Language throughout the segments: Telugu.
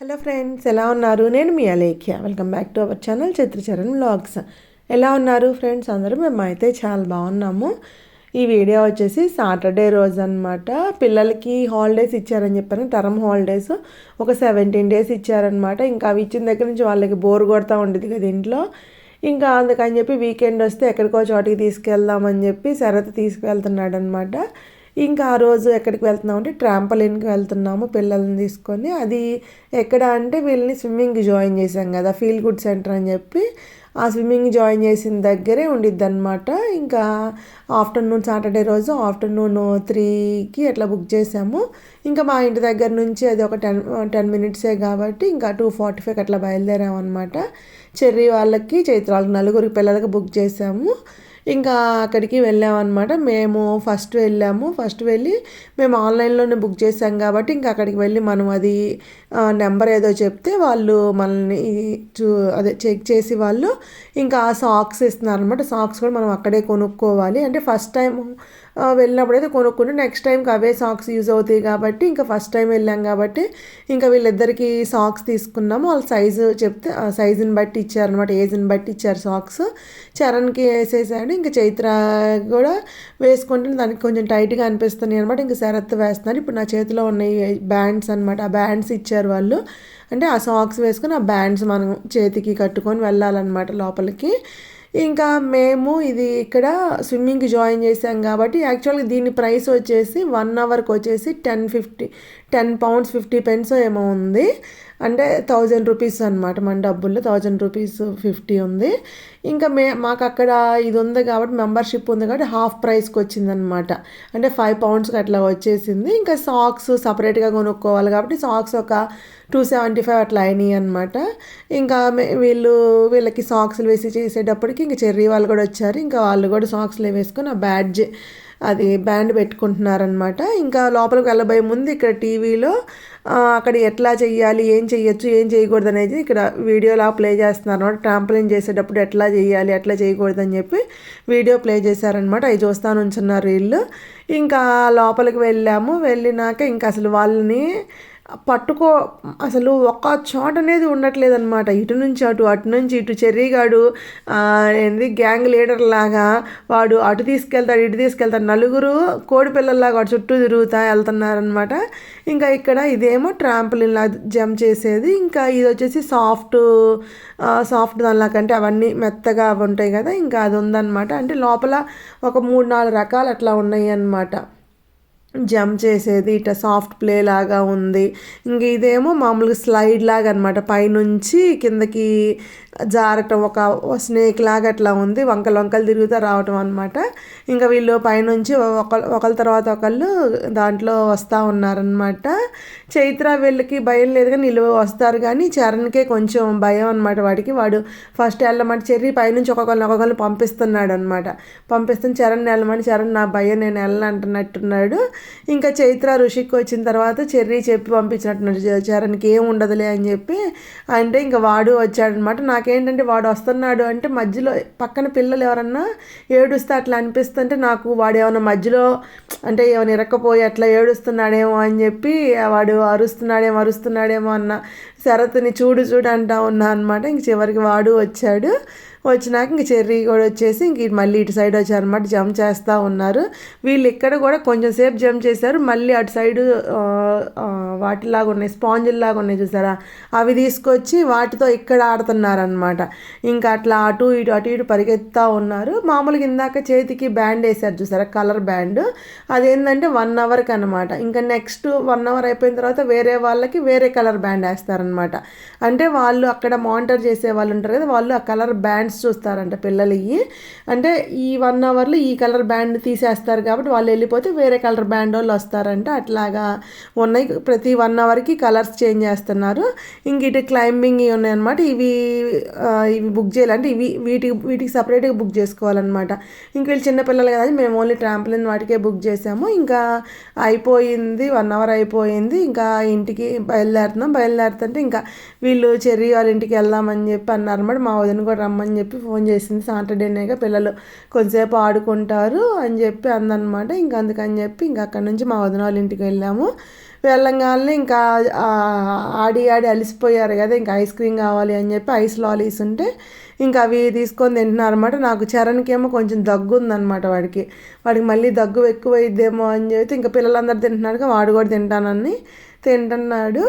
హలో ఫ్రెండ్స్ ఎలా ఉన్నారు? నేను మీ Alekhya. Welcome back to our channel Chitracharan vlogs ఎలా ఉన్నారు ఫ్రెండ్స్? అందరూ మేము అయితే చాలా బాగున్నాము. ఈ వీడియో వచ్చేసి సాటర్డే రోజు అనమాట పిల్లలకి హాలిడేస్ ఇచ్చారని చెప్పాను. టర్మ్ హాలిడేస్ ఒక సెవెంటీన్ డేస్ ఇచ్చారనమాట ఇంకా అవి ఇచ్చిన దగ్గర నుంచి వాళ్ళకి బోర్ కొడతా ఉండేది కదా ఇంట్లో. ఇంకా అందుకని చెప్పి వీకెండ్ వస్తే ఎక్కడికో చోటికి తీసుకెళ్దామని చెప్పి శరత్ తీసుకువెళ్తున్నాడు అనమాట ఇంకా ఆ రోజు ఎక్కడికి వెళ్తున్నాం అంటే ట్రాంపలిన్కి వెళ్తున్నాము పిల్లల్ని తీసుకొని. అది ఎక్కడ అంటే వీళ్ళని స్విమ్మింగ్కి జాయిన్ చేశాం కదా ఫీల్ గుడ్ సెంటర్ అని చెప్పి. ఆ స్విమ్మింగ్ జాయిన్ చేసిన దగ్గరే ఉండిద్ది అనమాట ఇంకా ఆఫ్టర్నూన్ సాటర్డే రోజు ఆఫ్టర్నూన్ త్రీకి అట్లా బుక్ చేసాము ఇంకా మా ఇంటి దగ్గర నుంచి అది ఒక టెన్ టెన్ మినిట్సే కాబట్టి ఇంకా టూ ఫార్టీ ఫైవ్ అట్లా బయలుదేరామన్నమాట. చెర్రీ వాళ్ళకి చైత్రాలకు నలుగురికి పిల్లలకి బుక్ చేసాము ఇంకా అక్కడికి వెళ్ళామన్నమాట. మేము ఫస్ట్ వెళ్ళాము. ఫస్ట్ వెళ్ళి మేము ఆన్లైన్లోనే బుక్ చేసాం కాబట్టి ఇంకా అక్కడికి వెళ్ళి మనం అది నెంబర్ ఏదో చెప్తే వాళ్ళు మనల్ని చూ అదే చెక్ చేసి వాళ్ళు ఇంకా సాక్స్ ఇస్తున్నారు అనమాట సాక్స్ కూడా మనం అక్కడే కొనుక్కోవాలి. అంటే ఫస్ట్ టైం వెళ్ళినప్పుడు అయితే కొనుక్కుంటే నెక్స్ట్ టైంకి అవే సాక్స్ యూజ్ అవుతాయి కాబట్టి ఇంకా ఫస్ట్ టైం వెళ్ళాం కాబట్టి ఇంకా వీళ్ళిద్దరికి సాక్స్ తీసుకున్నాము. వాళ్ళ సైజు చెప్తే ఆ సైజుని బట్టి ఇచ్చారనమాట ఏజ్ని బట్టి ఇచ్చారు సాక్స్ చరణ్కి వేసేసాడు. ఇంకా చైత్ర కూడా వేసుకుంటే దానికి కొంచెం టైట్గా అనిపిస్తున్నాయి అనమాట ఇంకా శరత్ వేస్తున్నారు. ఇప్పుడు నా చేతిలో ఉన్నాయి బ్యాండ్స్ అనమాట ఆ బ్యాండ్స్ ఇచ్చారు వాళ్ళు. అంటే ఆ సాక్స్ వేసుకుని ఆ బ్యాండ్స్ మనం చేతికి కట్టుకొని వెళ్ళాలన్నమాట లోపలికి. ఇంకా మేము ఇది ఇక్కడ స్విమ్మింగ్కి జాయిన్ చేసాం కాబట్టి యాక్చువల్గా దీని ప్రైస్ వచ్చేసి వన్ అవర్కి వచ్చేసి ten fifty ten pounds fifty pence ఏమో ఉంది. అంటే థౌజండ్ రూపీస్ అనమాట మన డబ్బుల్లో థౌజండ్ రూపీస్ ఫిఫ్టీ ఉంది. ఇంకా మే మాకు అక్కడ ఇది ఉంది కాబట్టి మెంబర్షిప్ ఉంది కాబట్టి హాఫ్ ప్రైస్కి వచ్చిందనమాట అంటే ఫైవ్ పౌండ్స్కి అట్లా వచ్చేసింది. ఇంకా సాక్స్ సపరేట్గా కొనుక్కోవాలి కాబట్టి సాక్స్ ఒక టూ సెవెంటీ ఫైవ్ అట్లా అయినాయి అనమాట ఇంకా వీళ్ళు వీళ్ళకి సాక్స్లు వేసి చేసేటప్పటికి ఇంకా చెర్రీ వాళ్ళు కూడా వచ్చారు. ఇంకా వాళ్ళు కూడా సాక్స్లు వేసుకొని ఆ బ్యాడ్జ్ అది బ్యాండ్ పెట్టుకుంటున్నారనమాట ఇంకా లోపలికి వెళ్ళబోయే ముందు ఇక్కడ టీవీలో అక్కడ ఎట్లా చేయాలి ఏం చేయొచ్చు ఏం చేయకూడదు అనేది ఇక్కడ వీడియోలా ప్లే చేస్తున్నారు అనమాట ట్రాంపలిన్ చేసేటప్పుడు ఎట్లా చేయాలి ఎట్లా చేయకూడదు అని చెప్పి వీడియో ప్లే చేశారనమాట అవి చూస్తాను ఉంచున్నారు వీళ్ళు. ఇంకా లోపలికి వెళ్ళాము. వెళ్ళినాక ఇంకా అసలు వాళ్ళని పట్టుకో అసలు ఒక్క చోట అనేది ఉండట్లేదు అనమాట ఇటు నుంచి అటు అటు నుంచి ఇటు చెర్రీగాడు ఏంది గ్యాంగ్ లీడర్ లాగా వాడు అటు తీసుకెళ్తాడు ఇటు తీసుకెళ్తాడు. నలుగురు కోడి పిల్లల్లాగా వాడు చుట్టూ తిరుగుతా వెళ్తున్నారనమాట ఇంకా ఇక్కడ ఇదేమో ట్రాంపులిన్ లా జంప్ చేసేది. ఇంకా ఇది వచ్చేసి సాఫ్ట్ సాఫ్ట్ దానిలాకంటే అవన్నీ మెత్తగా ఉంటాయి కదా ఇంకా అది ఉందన్నమాట. అంటే లోపల ఒక మూడు నాలుగు రకాలు అట్లా ఉన్నాయి అన్నమాట. జంప్ చేసేది ఇట్లా సాఫ్ట్ ప్లే లాగా ఉంది. ఇంక ఇదేమో మామూలుగా స్లైడ్ లాగా అనమాట పైనుంచి కిందకి జారటం ఒక స్నేక్ లాగా అట్లా ఉంది. వంకలు వంకలు తిరుగుతూ రావటం అనమాట ఇంకా వీళ్ళు పైనుంచి ఒక ఒకళ్ళ తర్వాత ఒకళ్ళు దాంట్లో వస్తూ ఉన్నారనమాట చైత్ర వీళ్ళకి భయం లేదు కానీ నిలువ వస్తారు కానీ చరణ్కే కొంచెం భయం అనమాట వాడికి. వాడు ఫస్ట్ వెళ్ళమంటే చెర్రీ పైనుంచి ఒక్కొక్కరిని ఒక్కొక్కరిని పంపిస్తున్నాడు అనమాట పంపిస్తున్న చరణ్ వెళ్ళమని చరణ్ నా భయం నేను వెళ్ళనంటున్నట్టున్నాడు ఇంకా చైత్ర ఋషికి వచ్చిన తర్వాత చెర్రీ చెప్పి పంపించినట్టు చరణ్కి ఏం ఉండదులే అని చెప్పి అంటే ఇంకా వాడు వచ్చాడనమాట. నాకేంటంటే వాడు వస్తున్నాడు అంటే మధ్యలో పక్కన పిల్లలు ఎవరన్నా ఏడుస్తే అట్లా అనిపిస్తుంటే నాకు వాడు ఏమైనా మధ్యలో అంటే ఏమైనా ఇరక్కపోయి అట్లా ఏడుస్తున్నాడేమో అని చెప్పి వాడు అరుస్తున్నాడేమో అరుస్తున్నాడేమో అన్న శరత్ని చూడు చూడు అంటా ఉన్నా అనమాట ఇంక చివరికి వాడు వచ్చాడు. వచ్చినాక ఇంక చెర్రీ కూడా వచ్చేసి ఇంక మళ్ళీ ఇటు సైడ్ వచ్చారనమాట జంప్ చేస్తూ ఉన్నారు. వీళ్ళు ఇక్కడ కూడా కొంచెం సేపు జంప్ చేశారు. మళ్ళీ అటు సైడు వాటిలాగా ఉన్నాయి. స్పాంజిల్లాగా ఉన్నాయి చూసారా? అవి తీసుకొచ్చి వాటితో ఇక్కడ ఆడుతున్నారనమాట ఇంకా అట్లా అటు ఇటు అటు ఇటు పరిగెత్తా ఉన్నారు. మామూలుగా ఇందాక చేతికి బ్యాండ్ వేశారు చూసారా? Colour band. అదేంటంటే వన్ అవర్కి అనమాట ఇంకా నెక్స్ట్ వన్ అవర్ అయిపోయిన తర్వాత వేరే వాళ్ళకి వేరే కలర్ బ్యాండ్ వేస్తారనమాట అంటే వాళ్ళు అక్కడ మానిటర్ చేసే వాళ్ళు ఉంటారు కదా వాళ్ళు ఆ కలర్ బ్యాండ్స్ చూస్తారంట పిల్లలకి అంటే ఈ వన్ అవర్లో ఈ కలర్ బ్యాండ్ తీసేస్తారు కాబట్టి వాళ్ళు వెళ్ళిపోతే వేరే కలర్ బ్యాండ్ వాళ్ళు వస్తారంట. అట్లాగా ఉన్నాయి. ప్రతి వన్ అవర్కి కలర్స్ చేంజ్ చేస్తున్నారు. ఇంక ఇటు క్లైంబింగ్ ఇవి ఉన్నాయన్నమాట. ఇవి ఇవి బుక్ చేయాలంటే ఇవి వీటికి వీటికి సపరేట్గా బుక్ చేసుకోవాలన్నమాట. ఇంక వీళ్ళు చిన్నపిల్లలు కదా మేము ఓన్లీ ట్రాంపులిన్ వాటికే బుక్ చేసాము. ఇంకా అయిపోయింది వన్ అవర్ అయిపోయింది. ఇంకా ఇంటికి బయలుదేరుతున్నాం. బయలుదేరుతుంటే ఇంకా వీళ్ళు చెర్రీ వాళ్ళ ఇంటికి వెళ్దామని చెప్పి అన్నారన్నమాట మా వదిన కూడా రమ్మని చెప్పి ఫోన్ చేసింది. సాటర్డేనేగా పిల్లలు కొంతసేపు ఆడుకుంటారు అని చెప్పి అందనమాట. ఇంకా అందుకని చెప్పి ఇంకా అక్కడ నుంచి మా వదిన వాళ్ళ ఇంటికి వెళ్ళాము. వెళ్ళంగానే ఇంకా ఆడి ఆడి అలిసిపోయారు కదా ఇంకా ఐస్ క్రీమ్ కావాలి అని చెప్పి ఐస్ లాలీస్ ఉంటే ఇంకా అవి తీసుకొని తింటున్నారు అనమాట నాకు చరణ్కేమో కొంచెం దగ్గు ఉందన్నమాట వాడికి. వాడికి మళ్ళీ దగ్గు ఎక్కువైద్దేమో అని చెప్పి ఇంకా పిల్లలందరూ తింటున్నారు వాడు కూడా తింటానని తింటున్నాడు.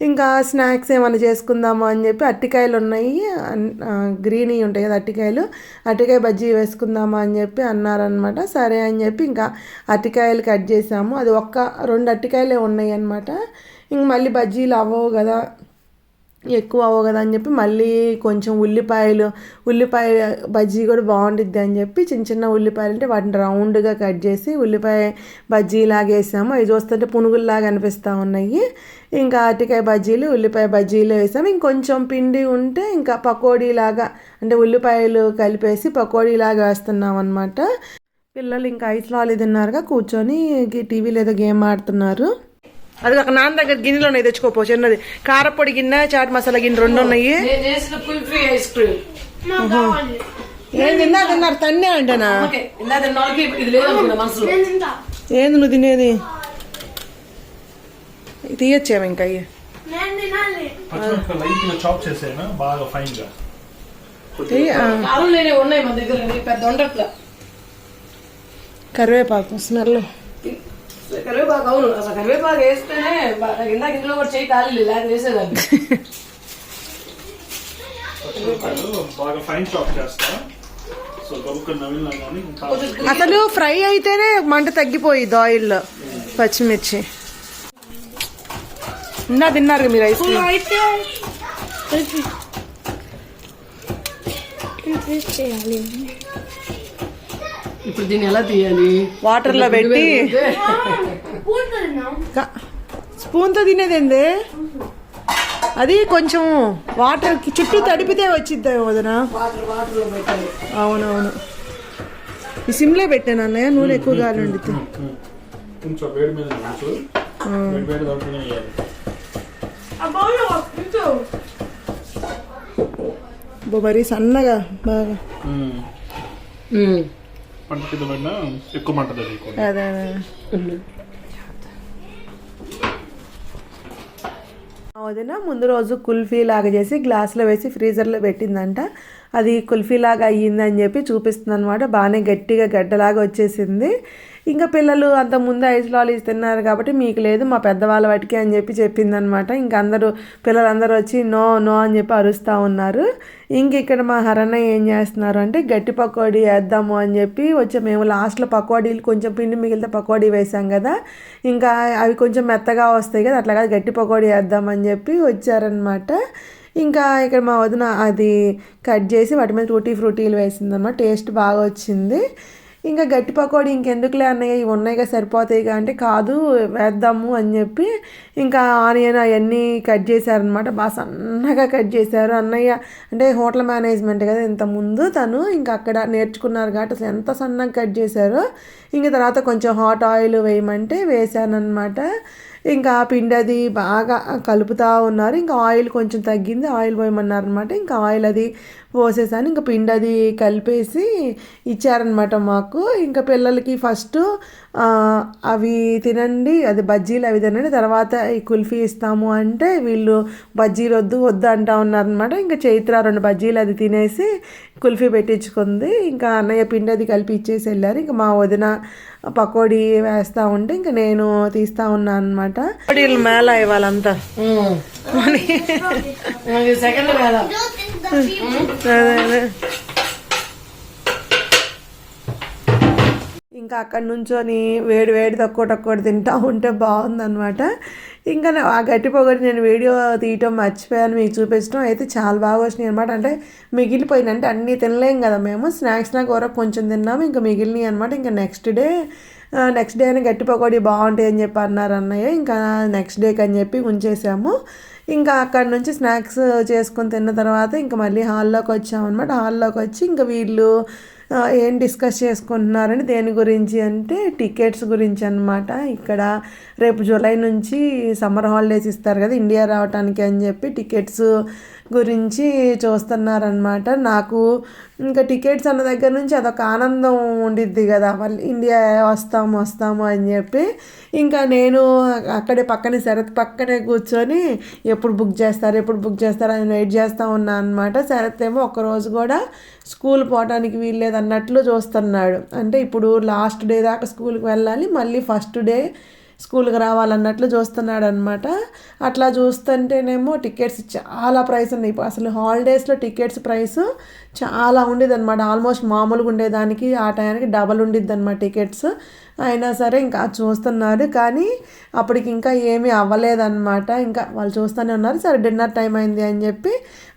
ఇంకా స్నాక్స్ ఏమైనా చేసుకుందామా అని చెప్పి అట్టికాయలు ఉన్నాయి. గ్రీనీ ఉంటాయి కదా అట్టికాయలు. అట్టికాయ బజ్జీ వేసుకుందామా అని చెప్పి అన్నారనమాట సరే అని చెప్పి ఇంకా అట్టికాయలు కట్ చేసాము. అది ఒక్క రెండు అట్టికాయలే ఉన్నాయి అనమాట ఇంక మళ్ళీ బజ్జీలు అవ్వవు కదా. ఎక్కువ అవ్వవు కదా అని చెప్పి మళ్ళీ కొంచెం ఉల్లిపాయలు ఉల్లిపాయ బజ్జీ కూడా బాగుంటుంది అని చెప్పి చిన్న చిన్న ఉల్లిపాయలు అంటే వాటిని రౌండ్గా కట్ చేసి ఉల్లిపాయ బజ్జీ లాగా వేసాము. అవి చూస్తుంటే పునుగుల్లాగా అనిపిస్తూ ఉన్నాయి. ఇంకా అరటికాయ బజ్జీలు ఉల్లిపాయ బజ్జీలు వేసాము. ఇంకొంచెం పిండి ఉంటే ఇంకా పకోడీ లాగా అంటే ఉల్లిపాయలు కలిపేసి పకోడీలాగా వేస్తున్నాం అనమాట పిల్లలు ఇంకా ఐస్ లాలి తిన్నారుగా కూర్చొని టీవీ లేదా గేమ్ ఆడుతున్నారు. అది ఒక నాన్న దగ్గర గిన్నెలో ఉన్నాయి తెచ్చుకోపో చిన్నది. కారపొడి గిన్నె చాట్ మసాలా గిన్నె రెండు ఉన్నాయి. నేను ఏం తిన్నారు తిన్నారు. తన్నే అంటేనా? తిన్న. ఏంది నువ్వు తినేది? తీయచ్చేమో ఇంకా అయ్యి కరివేపాకు స్మెల్. కరివేపాకు అవును. అసలు కరివేపాకు వేస్తేనే ఇందాక కూడా చేయి కాలి వేసేదాన్ని. బాగా ఫైన్ చాప్ చేస్తా. ఇంకా అసలు ఫ్రై అయితేనే మంట తగ్గిపోయింది ఆయిల్లో పచ్చిమిర్చి. ఇందా తిన్నారు మీరు ఐస్ క్రీమ్? చేయాలి. ఇప్పుడు దీన్ని ఎలా తీయాలి? వాటర్లో పెట్టి. క- స్పూన్తో తినేదేంది? అది కొంచెం వాటర్ చుట్టూ తడిపితే వచ్చిద్దా వదన. వాటర్ వాటర్లో పెట్టాలి. అవునవును. ఈ సిమ్లే పెట్టాను అన్నయ్య నూనె ఎక్కువ గాలి ఉండిద్ది. కొంచెం వేడి మీద ఉంచు. వేడి వేడి దాంట్లోనే వేయాలి. ఆ బౌల్లో ఇంకో బో మరి సన్నగా బాగా. పంట కింద పడినా ఎక్కువ మంట అదే వదిన ముందు రోజు కుల్ఫీ లాగా చేసి గ్లాసులో వేసి ఫ్రీజర్లో పెట్టిందంట. అది కుల్ఫీ లాగా అయ్యిందని చెప్పి చూపిస్తుంది అనమాట బాగానే గట్టిగా గడ్డలాగా వచ్చేసింది. ఇంకా పిల్లలు అంత ముందు ఐస్ లాలీస్ తిన్నారు కాబట్టి మీకు లేదు మా పెద్దవాళ్ళ వాటికి అని చెప్పి చెప్పిందనమాట. ఇంక అందరూ పిల్లలందరూ వచ్చి నో నో అని చెప్పి అరుస్తూ ఉన్నారు. ఇంక ఇక్కడ మా హరణ ఏం చేస్తున్నారు అంటే గట్టి పకోడీ వేద్దాము అని చెప్పి వచ్చి మేము లాస్ట్లో పకోడీలు కొంచెం పిండి మిగిలితే పకోడీ వేసాం కదా. ఇంకా అవి కొంచెం మెత్తగా వస్తాయి కదా అట్లా కాదు గట్టి పకోడీ వేద్దామని చెప్పి వచ్చారనమాట. ఇంకా ఇక్కడ మా వదిన అది కట్ చేసి వాటి మీద టూటీ ఫ్రూటీలు వేసిందనమాట. టేస్ట్ బాగా వచ్చింది. ఇంకా గట్టి పకోడీ ఇంకెందుకులే అన్నయ్య ఇవి ఉన్నాయిగా సరిపోతాయిగా అంటే కాదు వేద్దాము అని చెప్పి ఇంకా ఆనియన్ అవన్నీ కట్ చేశారనమాట బాగా సన్నగా కట్ చేశారు. అన్నయ్య అంటే హోటల్ మేనేజ్మెంట్ కదా ఇంత ముందు తను ఇంకా అక్కడ నేర్చుకున్నారు కాబట్టి అసలు ఎంత సన్నగా కట్ చేశారో. ఇంకా తర్వాత కొంచెం హాట్ ఆయిల్ వేయమంటే వేశానమాట ఇంకా ఆ పిండి అది బాగా కలుపుతూ ఉన్నారు. ఇంకా ఆయిల్ కొంచెం తగ్గింది. ఆయిల్ పోయమన్నారు అనమాట ఇంకా ఆయిల్ అది పోసేసాను. ఇంకా పిండి అది కలిపేసి ఇచ్చారనమాట మాకు. ఇంకా పిల్లలకి ఫస్ట్ అవి తినండి అది బజ్జీలు అవి తినండి తర్వాత ఈ కుల్ఫీ ఇస్తాము అంటే వీళ్ళు బజ్జీలు వద్దు వద్దు అంటా ఉన్నారనమాట ఇంకా చైత్ర రెండు బజ్జీలు అది తినేసి కుల్ఫీ పెట్టించుకుంది. ఇంకా అన్నయ్య పిండి అది కలిపి ఇచ్చేసి వెళ్ళారు. ఇంకా మా వదిన పకోడీ వేస్తూ ఉంటే ఇంకా నేను తీస్తూ ఉన్నాను అనమాట పకోడీలు మేళ ఇవ్వాలంతా. సెకండ్ కదా అదే అదే ఇంకా అక్కడ నుంచొని వేడి వేడి తక్కువ తక్కువ తింటా ఉంటే బాగుందనమాట ఇంకా ఆ గట్టి పొగటి నేను వీడియో తీయటం మర్చిపోయాను మీకు చూపించడం అయితే చాలా బాగా వచ్చినాయి అనమాట అంటే మిగిలిపోయింది అంటే అన్నీ తినలేం కదా మేము. స్నాక్స్ నాకు వరకు కొంచెం తిన్నాము ఇంకా మిగిలినాయి అనమాట ఇంకా నెక్స్ట్ డే నెక్స్ట్ డే అయినా గట్టి పకోడీ బాగుంటాయి అని చెప్పి అన్నారు అన్నయ్య. ఇంకా నెక్స్ట్ డేకి అని చెప్పి ఉంచేసాము. ఇంకా అక్కడ నుంచి స్నాక్స్ చేసుకొని తిన్న తర్వాత ఇంకా మళ్ళీ హాల్లోకి వచ్చామన్నమాట. హాల్లోకి వచ్చి ఇంకా వీళ్ళు ఏం డిస్కస్ చేసుకుంటున్నారని దేని గురించి అంటే టికెట్స్ గురించి అనమాట ఇక్కడ రేపు జూలై నుంచి సమ్మర్ హాలిడేస్ ఇస్తారు కదా ఇండియా రావడానికి అని చెప్పి టికెట్స్ గురించి చూస్తున్నారనమాట నాకు ఇంకా టికెట్స్ అన్న దగ్గర నుంచి అదొక ఆనందం ఉండిద్ది కదా. వాళ్ళు ఇండియా వస్తాము వస్తాము అని చెప్పి ఇంకా నేను అక్కడే పక్కనే శరత్ పక్కనే కూర్చొని ఎప్పుడు బుక్ చేస్తారు ఎప్పుడు బుక్ చేస్తారు అని వెయిట్ చేస్తూ ఉన్నా అనమాట శరత్ ఏమో ఒకరోజు కూడా స్కూల్ పోవడానికి వీల్లేదు అన్నట్లు చూస్తున్నాడు. అంటే ఇప్పుడు లాస్ట్ డే దాకా స్కూల్కి వెళ్ళాలి మళ్ళీ ఫస్ట్ డే స్కూల్కి రావాలన్నట్లు చూస్తున్నాడు అనమాట అట్లా చూస్తుంటేనేమో టికెట్స్ చాలా ప్రైస్ ఉన్నాయి. ఇప్పుడు అసలు హాలిడేస్లో టికెట్స్ ప్రైస్ చాలా ఉండేది అనమాట ఆల్మోస్ట్ మామూలుగా ఉండేదానికి ఆ టైంకి డబల్ ఉండిద్ది అనమాట టికెట్స్. అయినా సరే ఇంకా చూస్తున్నారు కానీ అప్పటికి ఇంకా ఏమీ అవ్వలేదన్నమాట. ఇంకా వాళ్ళు చూస్తూనే ఉన్నారు. సరే డిన్నర్ టైం అయింది అని చెప్పి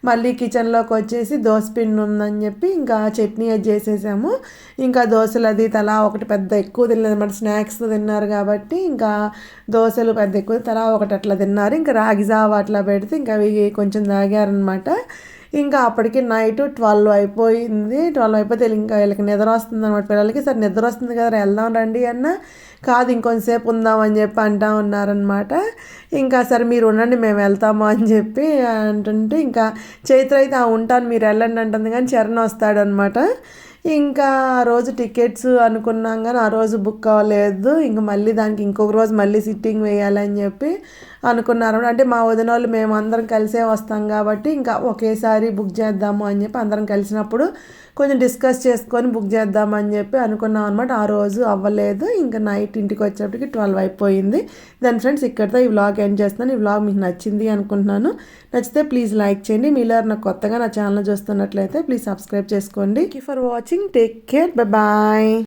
మళ్ళీ కిచెన్లోకి వచ్చేసి దోశ పిండి ఉందని చెప్పి ఇంకా చట్నీ అది చేసేసాము. ఇంకా దోశలు అది తలా ఒకటి పెద్ద ఎక్కువ తినలేదు అనమాట స్నాక్స్ తిన్నారు కాబట్టి ఇంకా దోశలు పెద్ద ఎక్కువ తలా ఒకటి అట్లా తిన్నారు. ఇంకా రాగి జావ అట్లా పెడితే ఇంకా అవి కొంచెం తాగారనమాట ఇంకా అప్పటికి నైట్ ట్వెల్వ్ అయిపోయింది. ట్వెల్వ్ అయిపోతే ఇంకా వీళ్ళకి నిద్ర వస్తుంది అనమాట పిల్లలకి. సరే నిద్ర వస్తుంది కదా వెళ్దాం రండి అన్న. కాదు ఇంకొంతసేపు ఉందాం అని చెప్పి అంటా ఉన్నారనమాట ఇంకా సరే మీరు ఉండండి మేము వెళ్తాము అని చెప్పి అంటుంటే ఇంకా చైత్ర అయితే "ఆ, ఉంటాను మీరు వెళ్ళండి అంటుంది. కానీ చరణ్ వస్తాడనమాట ఇంకా ఆ రోజు టికెట్స్ అనుకున్నాం కానీ ఆ రోజు బుక్ అవ్వలేదు. ఇంకా మళ్ళీ దానికి ఇంకొక రోజు మళ్ళీ సిట్టింగ్ వేయాలని చెప్పి అనుకున్నారు. అంటే మా వదిన వాళ్ళు మేము అందరం కలిసే వస్తాం కాబట్టి ఇంకా ఒకేసారి బుక్ చేద్దాము అని చెప్పి అందరం కలిసినప్పుడు కొంచెం డిస్కస్ చేసుకొని బుక్ చేద్దామని చెప్పి అనుకున్నాం అనమాట ఆ రోజు అవ్వలేదు. ఇంకా నైట్ ఇంటికి వచ్చేప్పటికి ట్వెల్వ్ అయిపోయింది. దాని ఫ్రెండ్స్ ఇక్కడితో ఈ వ్లాగ్ ఎండ్ చేస్తున్నాను. ఈ వ్లాగ్ మీకు నచ్చింది అనుకుంటున్నాను. నచ్చితే ప్లీజ్ లైక్ చేయండి. మీలో నాకు కొత్తగా నా ఛానల్ చూస్తున్నట్లయితే ప్లీజ్ సబ్స్క్రైబ్ చేసుకోండి. For watching take care bye